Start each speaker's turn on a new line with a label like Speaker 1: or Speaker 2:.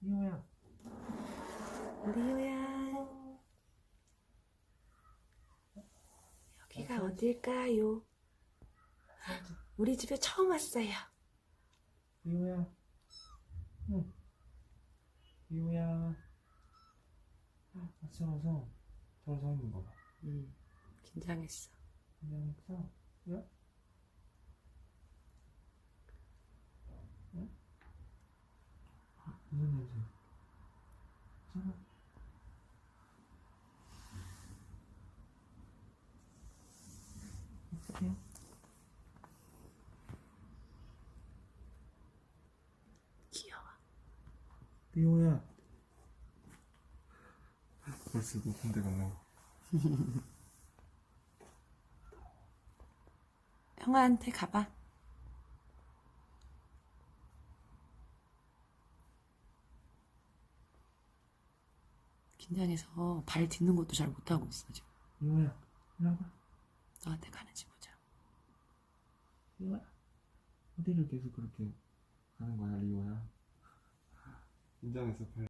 Speaker 1: 리오야.
Speaker 2: 리오야. 여기가 어딜까요? 우리 집에 처음 왔어요.
Speaker 1: 리오야. 응. 리오야. 같이 와서 저서 있는 거 봐.
Speaker 2: 음, 긴장했어.
Speaker 1: 서. 야. 응? 무슨 냄새? 어떡해요?
Speaker 2: 귀여워.
Speaker 1: 리오야. 벌써 높은 데가 뭐.
Speaker 2: 형아한테 가봐. 긴장해서 발 딛는 것도 잘 못하고 있어, 지금.
Speaker 1: 리오야. 이리 와봐.
Speaker 2: 너한테 가는지 보자.
Speaker 1: 리오야. 어디를 계속 그렇게 가는 거야, 리오야? 긴장해서 발.